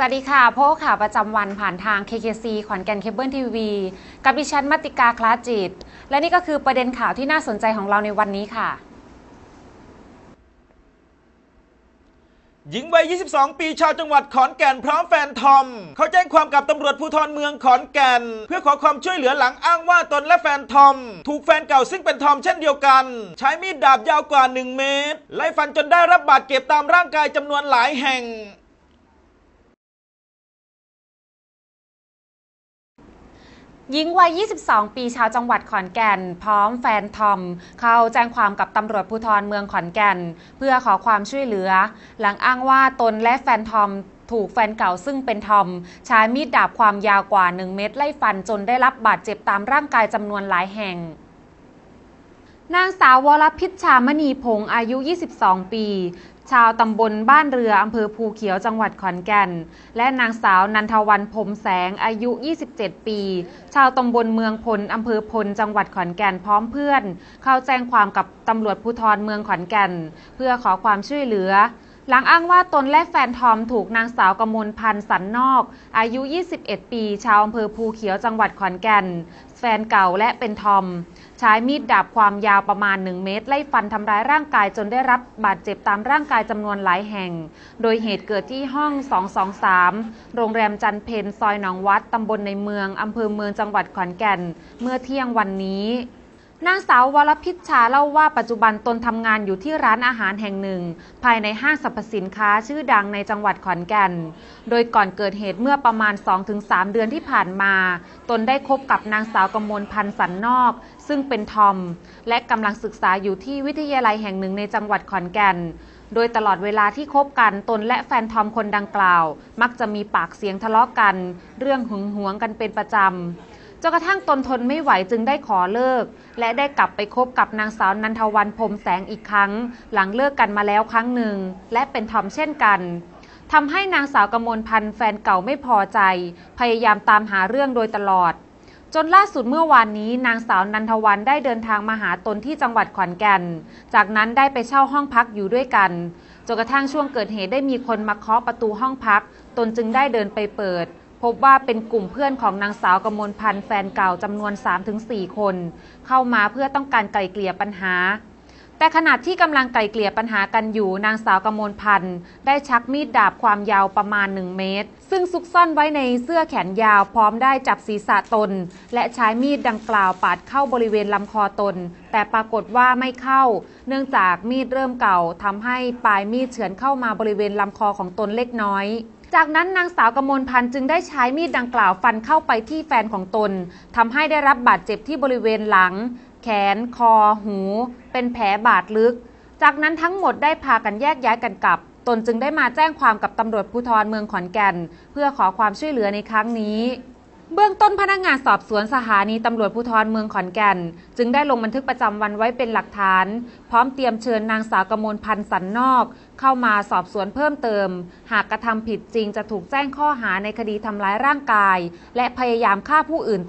สวัสดีค่ะพบข่าวประจำวันผ่านทาง KKC ขอนแก่นเคเบิลทีวีกับดิฉันมติกาคลาจิต และนี่ก็คือประเด็นข่าวที่น่าสนใจของเราในวันนี้ค่ะ หญิงวัย 22 ปีชาวจังหวัดขอนแก่นพร้อมแฟนทอม เขาแจ้งความกับตำรวจภูธรเมืองขอนแก่น เพื่อขอความช่วยเหลือหลังอ้างว่าตนและแฟนทอม ถูกแฟนเก่าซึ่งเป็นทอมเช่นเดียวกัน ใช้มีดดาบยาวกว่า 1 เมตร ไล่ฟันจนได้รับบาดเจ็บตามร่างกายจำนวนหลายแห่ง หญิงวัย 22 ปีชาวจังหวัดขอนแก่น พร้อมแฟนทอม เข้าแจ้งความกับตำรวจภูธรเมืองขอนแก่น เพื่อขอความช่วยเหลือ หลังอ้างว่าตนและแฟนทอมถูกแฟนเก่าซึ่งเป็นทอม ใช้มีดดาบความยาวกว่า 1 เมตรไล่ฟันจนได้รับบาดเจ็บตามร่างกายจำนวนหลายแห่ง นางสาววรพิชชามณีพงศ์อายุ 22 ปี ชาวตำบลบ้านเรืออำเภอภูเขียวจังหวัดขอนแก่น และนางสาวนันทวันพรมแสงอายุ 27 ปี ชาวตำบลเมืองพลอำเภอพลจังหวัดขอนแก่นพร้อมเพื่อน เข้าแจ้งความกับตำรวจภูธรเมืองขอนแก่น เพื่อขอความช่วยเหลือ หลังอ้างว่าตนและแฟนทอมถูกนางสาวกมลพันธ์สันนอก อายุ 21 ปี ชาวอำเภอภูเขียวจังหวัดขอนแก่น แฟนเก่าและเป็นทอม ใช้มีดดาบความยาวประมาณ 1 เมตร ไล่ฟันทำร้ายร่างกายจนได้รับบาดเจ็บตามร่างกายจำนวนหลายแห่ง โดยเหตุเกิดที่ห้อง 223 โรงแรมจันเพนซอยหนองวัดตำบลในเมืองอำเภอเมืองจังหวัดขอนแก่น เมื่อเที่ยงวันนี้ นางสาววรพิชชาเล่าว่าปัจจุบันตนทำงานอยู่ที่ร้านอาหารแห่งหนึ่ง ภายในห้างสรรพสินค้าชื่อดังในจังหวัดขอนแก่น โดยก่อนเกิดเหตุเมื่อประมาณ 2-3 เดือนที่ผ่านมา ตนได้คบกับนางสาวกมลพันธ์สันนอก ซึ่งเป็นทอม และกำลังศึกษาอยู่ที่วิทยาลัยแห่งหนึ่งในจังหวัดขอนแก่น โดยตลอดเวลาที่คบกันตนและแฟนทอมคนดังกล่าว มักจะมีปากเสียงทะเลาะกัน เรื่องหึงหวงกันเป็นประจำ จนกระทั่งตนทนไม่ไหวจึงได้ขอเลิก และได้กลับไปคบกับนางสาวนันทวันพรมแสงอีกครั้ง หลังเลิกกันมาแล้วครั้งหนึ่ง และเป็นทอมเช่นกันทำให้นางสาวกมลพันธ์แฟนเก่าไม่พอใจ พยายามตามหาเรื่องโดยตลอด จนล่าสุดเมื่อวานนี้ นางสาวนันทวันได้เดินทางมาหาตนที่จังหวัดขอนแก่น จากนั้นได้ไปเช่าห้องพักอยู่ด้วยกันจนกระทั่งช่วงเกิดเหตุได้มีคนมาเคาะประตูห้องพัก ตนจึงได้เดินไปเปิด พบว่าเป็นกลุ่มเพื่อนของนางสาวกมลพันธ์แฟนเก่าจำนวน 3-4 คน เข้ามาเพื่อต้องการไกล่เกลี่ยปัญหา แต่ขณะที่กำลังไกล่เกลี่ยปัญหากันอยู่นางสาวกมลพันธ์ได้ชักมีดดาบความยาวประมาณ 1 เมตร ซึ่งซุกซ่อนไว้ในเสื้อแขนยาวพร้อมได้จับศีรษะตน และใช้มีดดังกล่าวปาดเข้าบริเวณลำคอตน แต่ปรากฏว่าไม่เข้า เนื่องจากมีดเริ่มเก่าทำให้ปลายมีดเฉือนเข้ามาบริเวณลำคอของตนเล็กน้อย จากนั้นนางสาวกมลพันธ์จึงได้ใช้มีดดังกล่าวฟันเข้าไปที่แฟนของตนทำให้ได้รับบาดเจ็บที่บริเวณหลัง แขน คอ หู เป็นแผลบาดลึก จากนั้นทั้งหมดได้พากันแยกย้ายกันกลับ ตนจึงได้มาแจ้งความกับตำรวจภูธรเมืองขอนแก่น เพื่อขอความช่วยเหลือในครั้งนี้เบื้องต้นพนักงานสอบสวนสถานีตำรวจภูธรเมืองขอนแก่น จึงได้ลงบันทึกประจำวันไว้เป็นหลักฐาน พร้อมเตรียมเชิญนางสาวกมลพันธ์สันนอก เข้ามาสอบสวนเพิ่มเติม หากกระทำผิดจริงจะถูกแจ้งข้อหาในคดีทำร้ายร่างกาย และพยายามฆ่าผู้อื่น